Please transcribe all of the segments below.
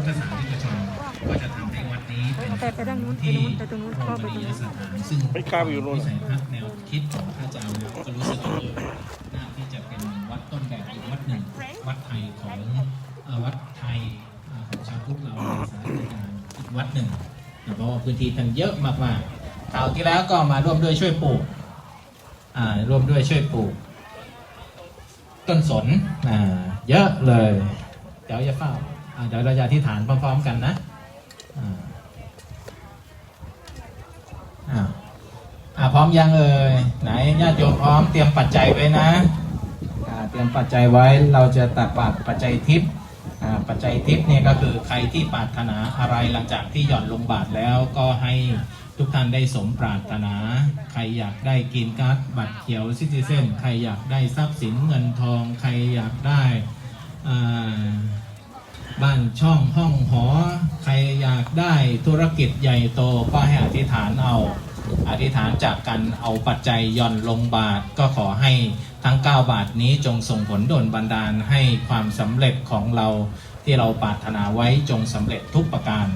พุทธศาสนิกชนก็จะทำให้วัดนี้เป็นไปไปด้านนู้นไปที่นู้นไปตรงนู้นโรก็มไปตรงนียนู้นสถานซึ่งไม่กล้าไปอยู่นู่นวิสัยทัศน์แนวคิดของพระอาจารย์เนี่ยก็รู้สึกว่าเออน่าที่จะเป็นวัดต้นแบบอีกวัดหนึ่งวัดไทยของเอ่อวัดไทยเอ่อของชาวพุทธเราในสายงานอีกวัดหนึ่งนะเพราะว่าพื้นที่ท่านเยอะมากๆคราวที่แล้วก็มาร่วมด้วยช่วยปลูกอ่าร่วมด้วยช่วยปลูก ต้นสนอ่าเยอะเลยเดี๋ยวจะเฝ้าอ่า เดี๋ยวเราจะอธิษฐานพร้อมๆกันนะอ่าอ่าพร้อมยังเอ่ยไหนญาติโยมพร้อมเตรียมปัจจัยไว้นะอ่าเตรียมปัจจัยไว้เราจะตักบาตรปัจจัยทิพย์อ่าปัจจัยทิพย์เนี่ยก็คือใครที่ปรารถนาอะไรหลังจากที่หย่อนลงบาทแล้วก็ให้ทุกท่านได้สมปรารถนา ใครอยากได้กินการ์ดบัตรเขียวซิติเซนใครอยากได้ทรัพย์สินเงินทอง ใครอยากได้อ่า บ้านช่องห้องหอ ใครอยากได้ธุรกิจใหญ่โตก็ให้อธิษฐานเอา อธิษฐานจากกันเอาปัจจัยย่อนลงบาทก็ขอให้ทั้ง 9 บาทนี้จงส่งผลดลบันดาลให้ความสำเร็จของเราที่เราปรารถนาไว้จงสำเร็จทุกประการ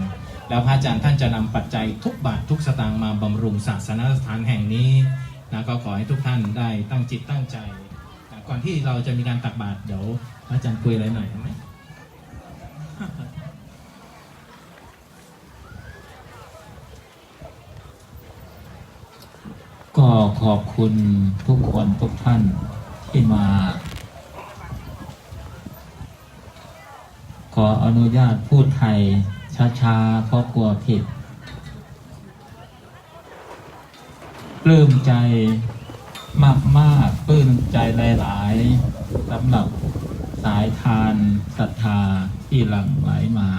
แล้วพระอาจารย์ท่านจะนำปัจจัยทุกบาททุกสตางค์มาบำรุงศาสนสถานแห่งนี้นะก็ขอให้ทุกท่านได้ตั้งจิตตั้งใจ ก่อนที่เราจะมีการตักบาตรเดี๋ยวพระอาจารย์คุยอะไรหน่อยไหม ก็ขอบคุณทุกคนทุกท่านที่มา ขออนุญาตพูดไทยช้าๆเพราะกลัวผิดปลื้มใจมากๆปลื้มใจหลาย ๆสำหรับสายทานศรัทธา ที่หลั่งไหลมา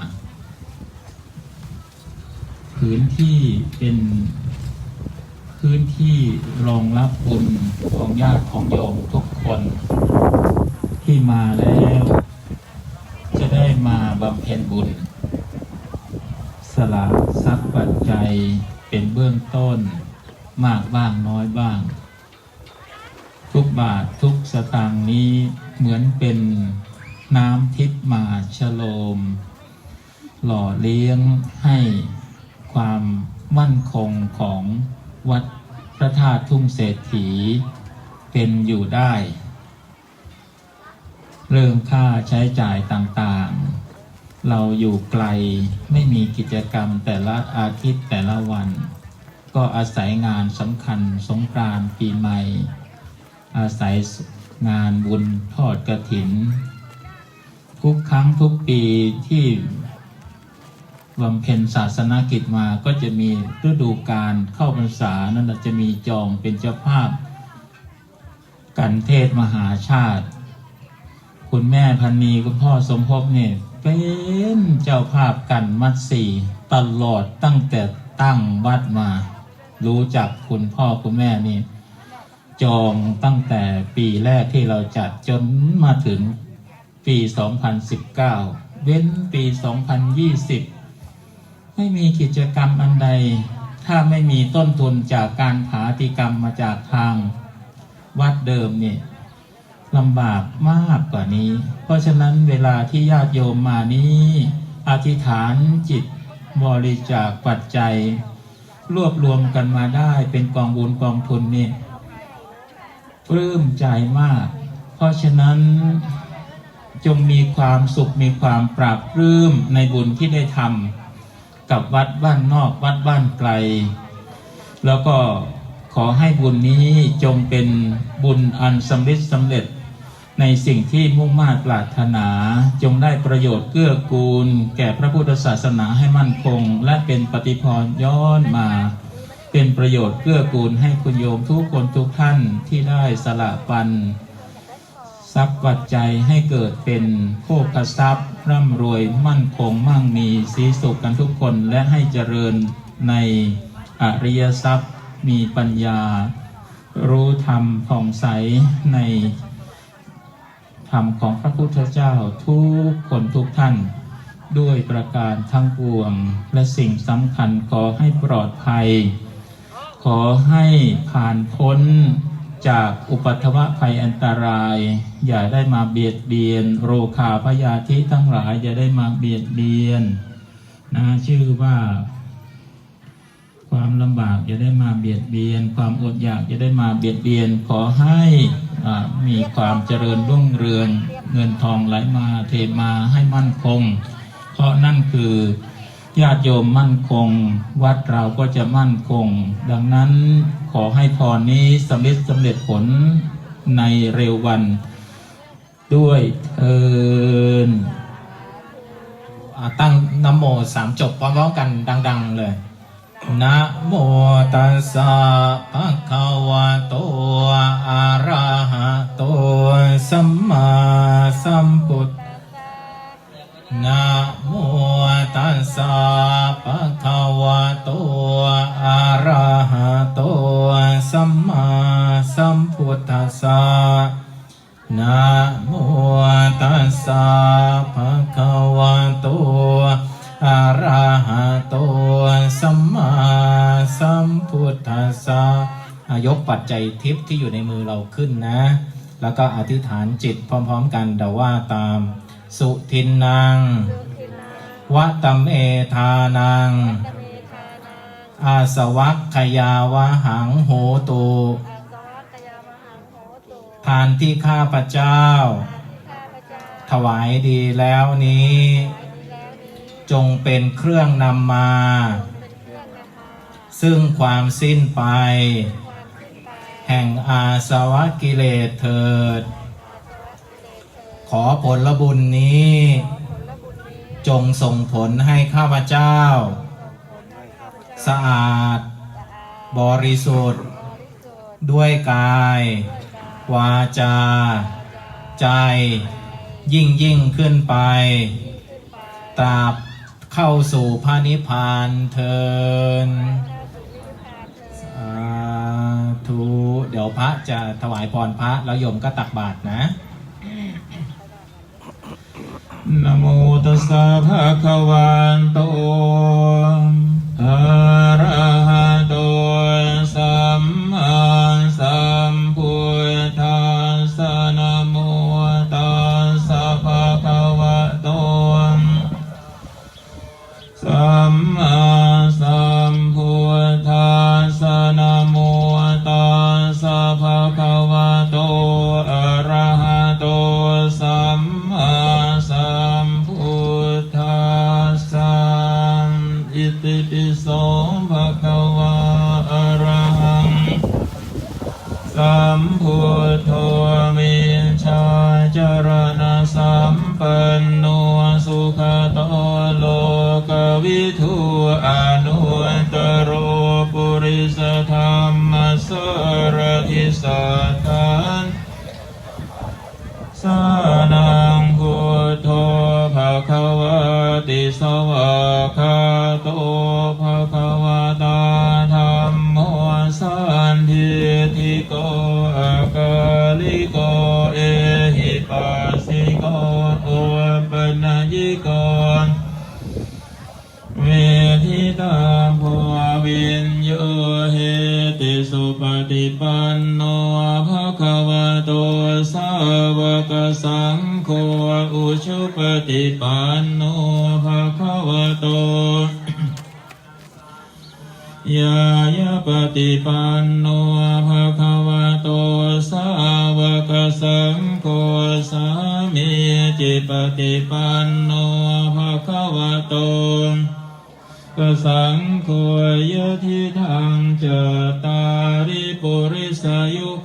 พื้นที่เป็นพื้นที่รองรับบุญของญาติของโยมทุกคนที่มาแล้ว จะได้มาบำเพ็ญบุญ สละทรัพย์ปัจจัยเป็นเบื้องต้นมากบ้างน้อยบ้าง ทุกบาททุกสตางค์นี้เหมือนเป็น น้ำทิพมาชโลม หล่อเลี้ยงให้ความมั่นคงของวัดพระธาตุทุ่งเศรษฐี เป็นอยู่ได้ เรื่องค่าใช้จ่ายต่างๆ เราอยู่ไกลไม่มีกิจกรรมแต่ละอาทิตย์แต่ละวัน ก็อาศัยงานสำคัญสงกรานต์ปีใหม่ อาศัยงานบุญทอดกระถิน ทุกครั้งทุกปีที่บำเพ็ญศาสนกิจมาก็จะมีฤดูการเข้าพรรษานั่นแหละจะมีจองเป็นเจ้าภาพ กันเทศมหาชาติ คุณแม่พันนีคุณพ่อสมภพเนี่ยเป็นเจ้าภาพกันมัดสี่ตลอดตั้งแต่ตั้งวัดมา รู้จักคุณพ่อคุณแม่นี่จองตั้งแต่ปีแรกที่เราจัดจนมาถึง ปี 2019 เว้นปี 2020 ไม่มีกิจกรรมอันใด ถ้าไม่มีต้นทุนจากการผาติกรรมมาจากทางวัดเดิมเนี่ยลำบากมากกว่านี้ เพราะฉะนั้นเวลาที่ญาติโยมมานี้อธิษฐานจิตบริจาคปัจจัย รวบรวมกันมาได้เป็นกองบุญกองทุนนี่ปลื้มใจมาก เพราะฉะนั้น จงมีความสุขมีความปราบปลื้มในบุญที่ได้ทำกับวัดบ้านนอกวัดบ้านไกล แล้วก็ขอให้บุญนี้จงเป็นบุญอันสำเร็จสำเร็จในสิ่งที่มุ่งมา่ปรารถนาจงได้ประโยชน์เกื้อกูล แก่พระพุทธศาสนาให้มั่นคง และเป็นปฏิพรย้อนมา เป็นประโยชน์เกื้อกูลให้คุณโยมทุกคนทุกท่านที่ได้สละปัน ทรัพย์ปัจจัยให้เกิดเป็นโภคทรัพย์ร่ำรวยมั่นคงมั่งมีสีสุขกันทุกคนและให้เจริญในอริยทรัพย์มีปัญญา รู้ธรรมผ่องใสในธรรมของพระพุทธเจ้าทุกคนทุกท่าน ด้วยประการทั้งปวงและสิ่งสำคัญขอให้ปลอดภัย ขอให้ผ่านพ้น จากอุปัทวะภัยอันตราย อย่าได้มาเบียดเบียน โรคาพยาธิทั้งหลาย อย่าได้มาเบียดเบียนนะชื่อว่าความลำบากจะได้มาเบียดเบียน ความอดอยากจะได้มาเบียดเบียน ขอให้อมีความเจริญรุ่งเรืองเงินทองไหลมาเทมาให้มั่นคง เพราะนั่นคือ ญาติโยมมั่นคง วัดเราก็จะมั่นคง ดังนั้นขอให้พรนี้สำเร็จสำเร็จผลในเร็ววัน ด้วยเทินอ่าตั้งนโมสามจบพร้อมๆกันดัง ๆ เลยนะโมตัสสะภะคะวะโตอะระ สสะภะคะวะโตอะระหะโตสัมมาสัมพุทธัสสะนะโมตัสสะภะคะวะโตอะระหะโตสัมมาสัมพุทธัสสะยกปัจจัยทิพย์ที่อยู่ในมือเราขึ้นนะ แล้วก็อธิษฐานจิตพร้อมๆกันเดาว่าตาม สุทินนาง วะตัมเอทานัง อาสวัคขยาวะหังโหตุทานที่ข้าพเจ้า ถวายดีแล้วนี้ จงเป็นเครื่องนำมา ซึ่งความสิ้นไป แห่งอาสวะกิเลสเถิด ขอผลบุญนี้ จงส่งผลให้ข้าพเจ้า สะอาด บริสุทธิ์ ด้วยกาย วาจา ใจ ยิ่งยิ่งขึ้นไป ตราบเข้าสู่พระนิพพานเทินสาธุ เดี๋ยวพระจะถวายพรพระแล้วโยมก็ตักบาตรนะ นะโมตัสสะภะคะวันโตอะระหะโตสัม ทิโกอะกาลิโกเอหิปัสสิโกโอปนัญญิโกเวทิตาภววินโยเหติสุปฏิปันโนภะคะวะโตสาวกสังโฆอุชุปฏิปันโนภะคะวะโต ญายาปฏิปันโนภะคะวะโตสาวกสังโฆสามีจิปฏิปันโนภะคะวะโตกสังโฆยะทิทังเจตาริปุริสยุค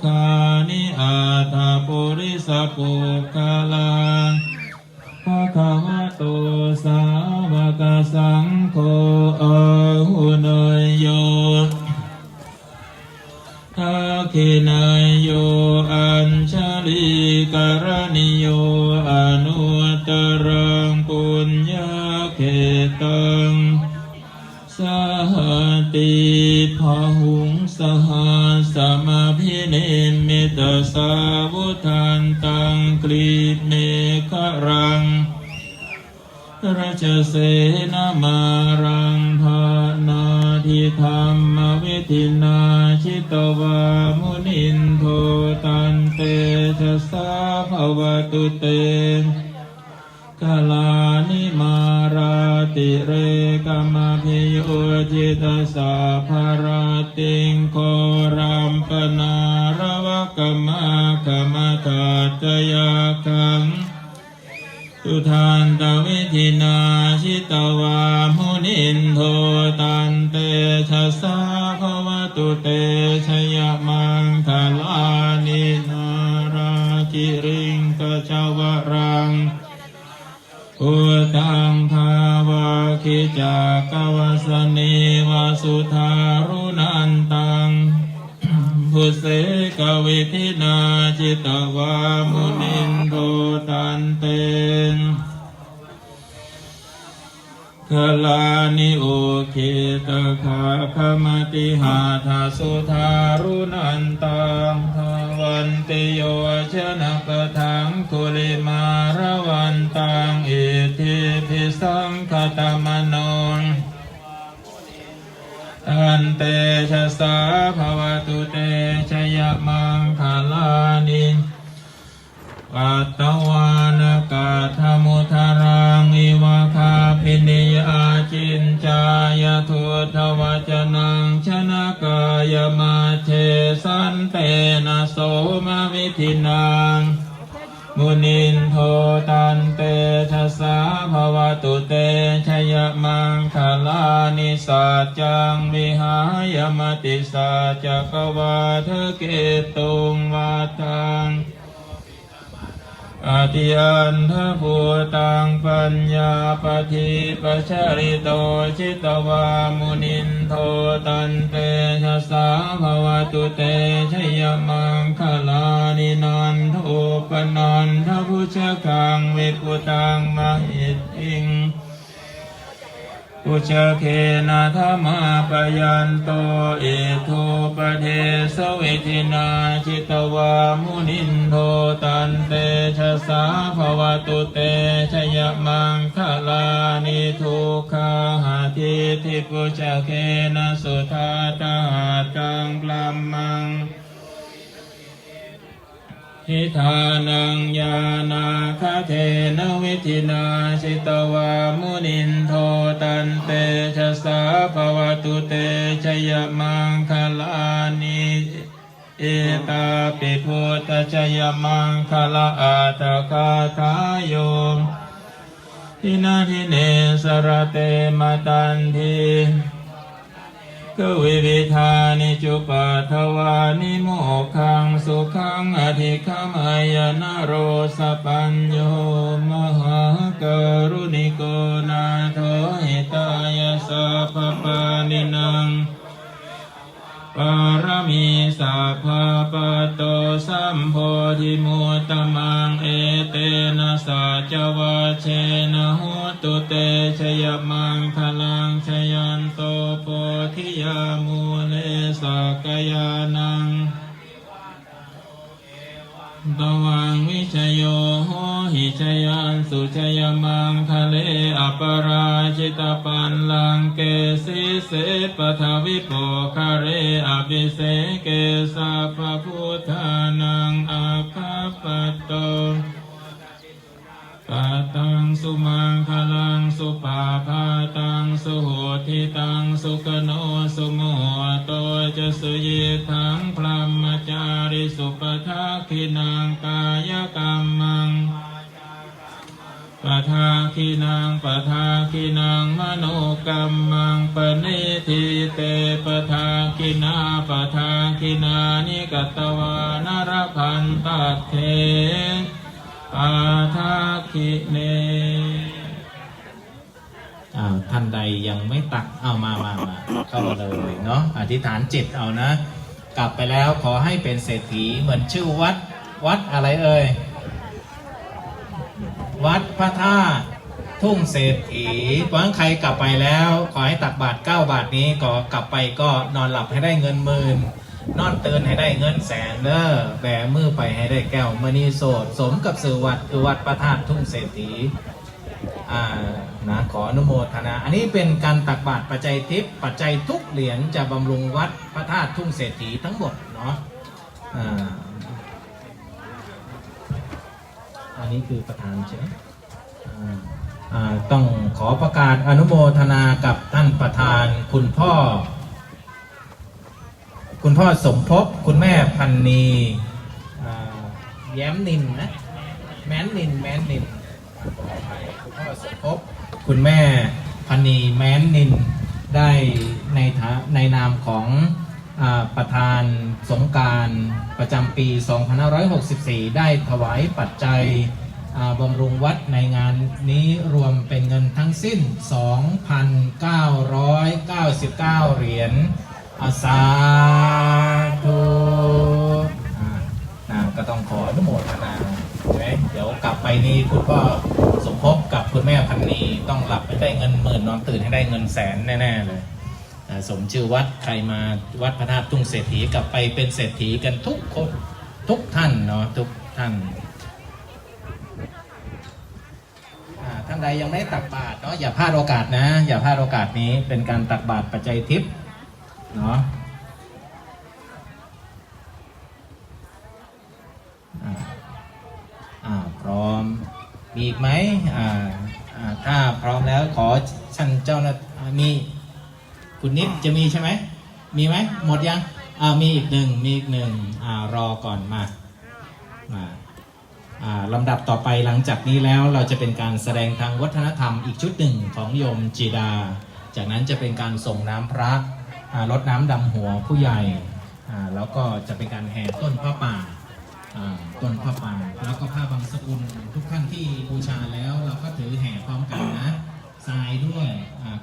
นามารังพานาทิธรรมวิธินาชิตวามุนินโทตันเตชะสาภวตุเตกาลานิมาราติเรกามพิโยจิตาสาภาราติงโครัมปนารวกมากมตาตยาคั ตุทานตวิธินาชิตวามุนินโทตันเตชะสาภวตุเตชยมังคลานินาราจิริงกจาวรังอุตังภาวะคิจากวสนีวาสุธารุนันตัง พุเสกวิธินาจิตวามุนินโทตันเตนคลานิโอเคตคาคมติหาทาสุธารุนันตังทวันติโยชนะกทังคุลิมาระวันตังอิทิพิสังคตมโนน อันเตชะสาภวตุเตชยมังคลานิปัตตวานกาธมุทารังอิวะคาพินิยาจินจายทุทวจนังชนะกายมาเทสันเตนะโสมวิธินังมุนินโทตันเตชะสา ตุเตชยมังคลานิสัจจังวิหายมติสัจจกวาทเกตุงวาตัง อาทิยันทภูตังปัญญาปฏิปัชริโตชิตวามุนินโทตันเตชะสาภวตุเตชยมังคลานินันโทปนันทพุชกังวิปุตังมหิตอิง ปุชเคนะธรรมาปยันโตเอโทปเทสเวิธินาจิตวามุนินโทตันเตชะสาภวตุเตชยมังคลานิทุกขาหาทิทิปุชเคนะสุธาตาตังปลัมมัง ทิธานังยานาคาเทนวิธินาชิตวามุนินโทตันเตชะสาภวตุเตชยมังคลานิเอตาปิพุตชยมังคลาอาตคาทายโยทินาทิเนสรเตมตันที วิวิธานิจุปัทวานิโมขังสุขังอธิคมายนาโรสปัญโยมหากรุณิโกนาโทหิตายสัพปานินัง ปารมีสัพพะปโตสัมโพธิมุตตมังเอเตนะสัจวะเชนะโหตุเตชยมังพลังชยันโตโพธิยามูเลสกยานัง ตวังวิชโยโหหิชยันสุชยมังคะเลอปราชิตปันลังเกสิเสปทวิโปคะเรอภิเสเกสัพพพุทธานังอาคาปตโต ปาตังสุมังคลังสุปาพาตังสุโหทิตังสุกโนสุโมโตจะสุยิทังพรหมจาริสุปทักขินังกายกรรมังปะทาคินังปะทาคินังมโนกรรมังปณิทิเตปะทาคินาปะทาคินานิกตตวานรพันตัดเท อาทาคิเนอ้าวท่านใดยังไม่ตักเอามามามาเข้ามาเลยเนาะอธิษฐานจิตเอานะ กลับไปแล้วขอให้เป็นเศรษฐีเหมือนชื่อวัด วัดอะไรเอ่ย วัดพระธาตุทุ่งเศรษฐีเพราะฉะนั้นใครกลับไปแล้ว ขอให้ตักบาทเก้าบาทนี้ก็กลับไปก็นอนหลับให้ได้เงินหมื่น นอนตื่นให้ได้เงินแสนเด้อแบมือไปให้ได้แก้วมณีโสด สมกับสื่อวัดคือวัดพระธาตุทุ่งเศรษฐีอ่านะขออนุโมทนา อันนี้เป็นการตักบาตรปัจจัยทิพย์ปัจจัยทุกเหรียญจะบำรุงวัดพระธาตุทุ่งเศรษฐีทั้งหมดเนาะอ่าอันนี้คือประธานใช่ไหมอ่าอ่าต้องขอประกาศอนุโมทนากับท่านประธานคุณพ่อ คุณพ่อสมภพคุณแม่พันนีแย้มนินนะแม้นนินแม้นนินคุณพ่อสมภพคุณแม่พันนีแม้นนินได้ในฐาในนามของอประธานสงการประจำปี 2564 ได้ถวายปัจจัยบำรุงวัดในงานนี้รวมเป็นเงินทั้งสิ้น 2,999 เหรียญ อาสาธุอ่าอ่าก็ต้องขออนุโมทนาใช่ไหมเดี๋ยวกลับไปนี่คุณพ่อสมภพกับคุณแม่พันนีต้องหลับไปได้เงินหมื่นนอนตื่นให้ได้เงินแสนแน่ๆเลยอ่าสมชื่อวัดใครมาวัดพระธาตุทุ่งเศรษฐีกลับไปเป็นเศรษฐีกันทุกคนทุกท่านเนาะทุกท่านอ่าท่านใดยังไม่ตักบาตรเนาะอย่าพลาดโอกาสนะ อย่าพลาดโอกาสนี้เป็นการตักบาตรปัจจัยทิพย์ เนาะอ่าพร้อม มีอีกไหมอ่าอ่าถ้าพร้อมแล้วขอชั้นเจ้าหน้ามีคุณนิดจะมีใช่ไหม มีไหม หมดยัง อ่า มีอีกหนึ่ง มีอีกหนึ่ง อ่า รอก่อนมามาอ่าลำดับต่อไปหลังจากนี้แล้วเราจะเป็นการแสดงทางวัฒนธรรมอีกชุดหนึ่งของโยมจีดา จากนั้นจะเป็นการส่งน้ำพระ รดน้ำดำหัวผู้ใหญ่แล้วก็จะเป็นการแห่ต้นพระป่าต้นพระป่า แล้วก็ผ้าบางสกุลทุกท่านที่บูชาแล้วเราก็ถือแห่พร้อมกันนะทรายด้วย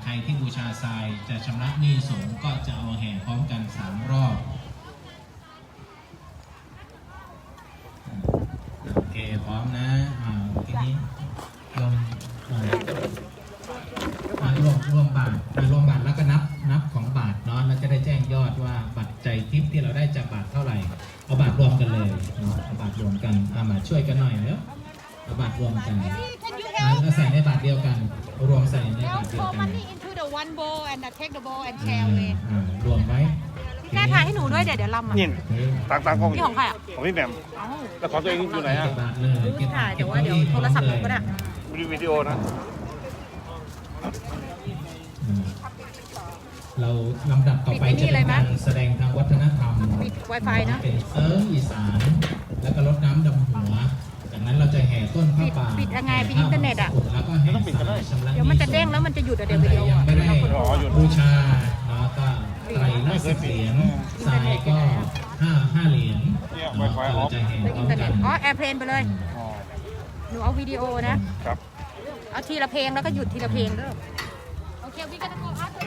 ใครที่บูชาทรายจะชำระหนี้สงก็จะเอาแห่พร้อมกันสามรอบ ช่วยกันหน่อยเนาะเอาบาทรวมกันแล้วก็ใส่ในบาทเดียวกันรวมใส่ใน They'll บาทเดียว throw กัน money into the one bowl and uh, take the bowl and อ่า share away อ่ารวมไว้พี่แก้ถ่ายให้หนูด้วยเดี๋ยวเดี๋ยวลำอะนี่ตักตักของนี่ของใครอะของพี่แหม่มเอ้าแล้วของตัวเองอยู่ไหนอะเก็บบาทเลยเก็บถ่าบายทเดี๋เก็ยบวว่าเก้าเดี๋ยวอี้พร้อมโทรศัพท์หเลนูยก็ได้ วิดีโอนะอืม เราลำดับต่อไปปิดไอ้นี่จะเลเป็ยนไหมการแสดงทางวัฒนธรรมปิด Wi-Fi นะเป็นเซิร์ฟอีสาน แล้วก็รดน้ำดำหัว จากนั้นเราจะแห่ต้นผ้าป่าปิดยังไงปิดอินเทอร์เน็ตอะแล้วก็แห่สายชำระหเดี๋ยวมันจะเด้งแล้วมันจะหยุดอะเดี๋ยววิดีโอยังอะไม่ได้เราคนรออยู่บูชาเนาะก็ไตรละสิบเหรียญทรายก็ห้าห้าเหรียญเนี่ยเนาะ Wi-Fi ก็เราจะแห่พอิร้อนมเทอร์กัเน็นตอ๋อแอร์เพลนไปเลยอ๋อหนูเอาวิดีโอนะครับเอาทีละเพลงแล้วก็หยุดทีละเพลงเด้อโอเควิกันโกอาร์ต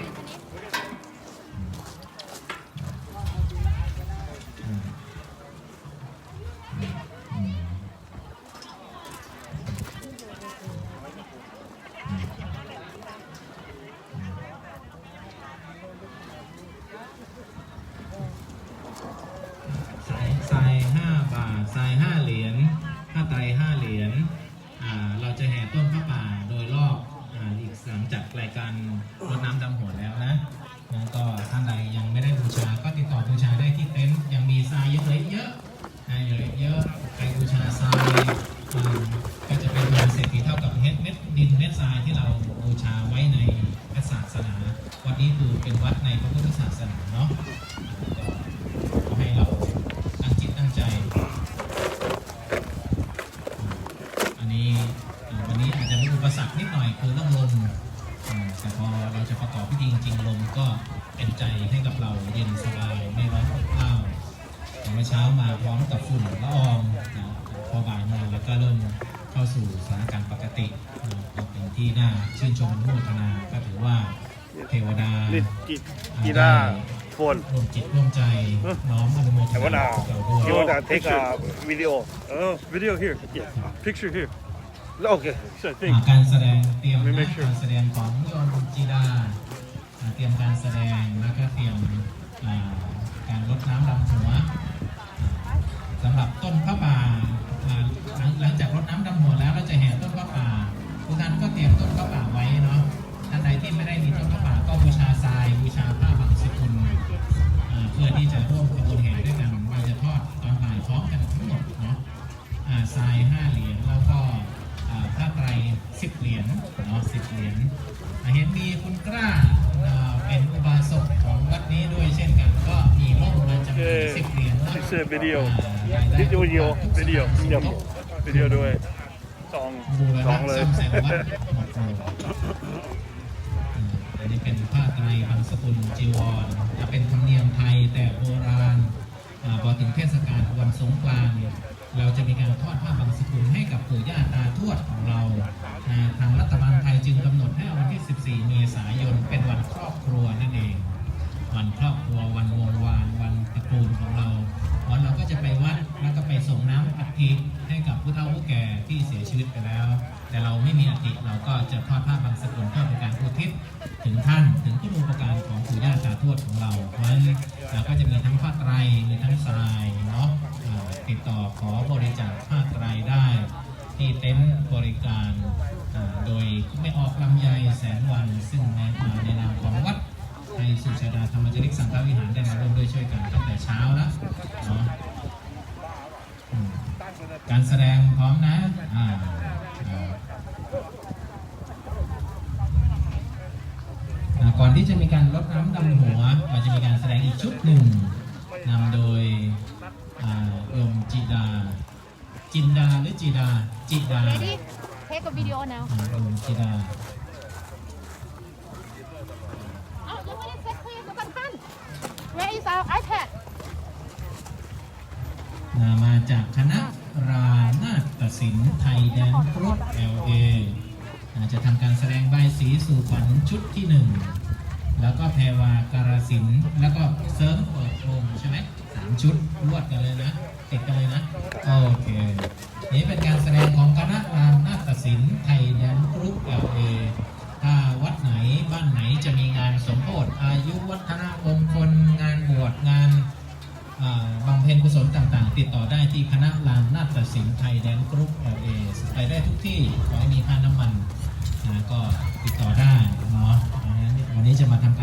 เนาะก็ให้เราตั้งจิตตั้งใจ อันนี้เอ่อวันนี้อาจจะมีอุปสรรคนิดหน่อยคือเรื่องลมอ่าแต่พอเราจะประกอบพิธีจริงๆลมก็เป็นใจให้กับเราเย็นสบายไม่ร้อนอบอ้าวแต่เมื่อเช้ามาพร้อมกับฝุ่นละอองนะพอบ่ายมาแล้วก็เริ่มเข้าสู่สถานการณ์ปกตินะก็เป็นที่น่าชื่นชมอนุโมทนาก็ถือว่าเทวดานี่กีกีตา ร์โฟนร่วมจิตร่วมใจน้อมอนุโมทแต่นาว่านากับเราด้วย you want to take a video oh video here yeah picture here okay sure อ่าการแสดงเตรียมไม่นะ make sure การแสดงของโยมจี ยญเนาะ It's a video อ่ารายได้วิดีโอวิดีโอเยี่ยวิดีโอด้วยสองสองเลยอันนี้เป็นผ้าไตรบางสกุลจีวรจะเป็นธรรมเนียมไทยแต่โบราณพอถึงเทศกาลวันสงกรานต์เราจะมีการทอดผ้าบางสกุลให้กับปู่ย่าตาทวดของเราอ่าทางรัฐบาลไทยจึงกำหนดให้วันที่ 14 เมษายนเป็นวันครอบครัวนั่นเอง วันครอบครัววันวงวาน วันตระกูลของเรา วันเราก็จะไปวัดแล้วก็ไปส่งน้ำอัฐิให้กับผู้เฒ่าผู้แก่ที่เสียชีวิตไปแล้ว แต่เราไม่มีอัฐิเราก็จะทอดผ้าบางสกุลเพื่อเป็นการอุทิศถึงท่านถึงผู้อุปการของปู่ย่าตาทวดของเราเพราะฉะนั้นเราก็จะมีทั้งผ้าไตรมีทั้งทรายเนาะติดต่อขอบริจาคผ้าไตรได้ ที่เต็นท์บริการโดยไม่ออกลำไยแสนวันซึ่งในมาในนามของวัดในสุชาดาธรรมจริกสังฆวิหารได้มาร่วมด้วยช่วยกันตั้งแต่เช้าแล้ว การแสดงพร้อมนะอ่าก่อนที่จะมีการลดน้ำดำหัวเราจะมีการแสดงอีกชุดหนึ่งนำโดยอ่าโยมจิดา จินดาหรือจิดา จิดา ready take a video now อ่าโยมจิดาอ้ายังไม่ได้เซ็ตครีมกับท่าน where is our iPad มาจากคณะรานาฏศิลป์ไทยแดนกรุ๊ป LA อ่าจะทำการแสดงใบสีสู่ขวัญชุดที่หนึ่งแล้วก็แพรวาการศิลป์แล้วก็เสริมเปิดโงใช่ไหมสามชุดรวดกันเลยนะติดกันเลยนะโอเคนี่เป็นการแสดงของคณะรานาฏศิลป์ไทยแดนกรุ๊ป LA ถ้าวัดไหนบ้านไหนจะมีงานสมโภชอายุวัฒนมงคลงานบวชงาน บำเพ็ญกุศลต่างๆ ติดต่อได้ที่คณะลานนาฏศิลป์ไทยแดนกรุ๊ปเอเอสไปได้ทุกที่ขอให้มีค่าน้ำมันนะก็ติดต่อได้เนาะวันนี้จะมาทำ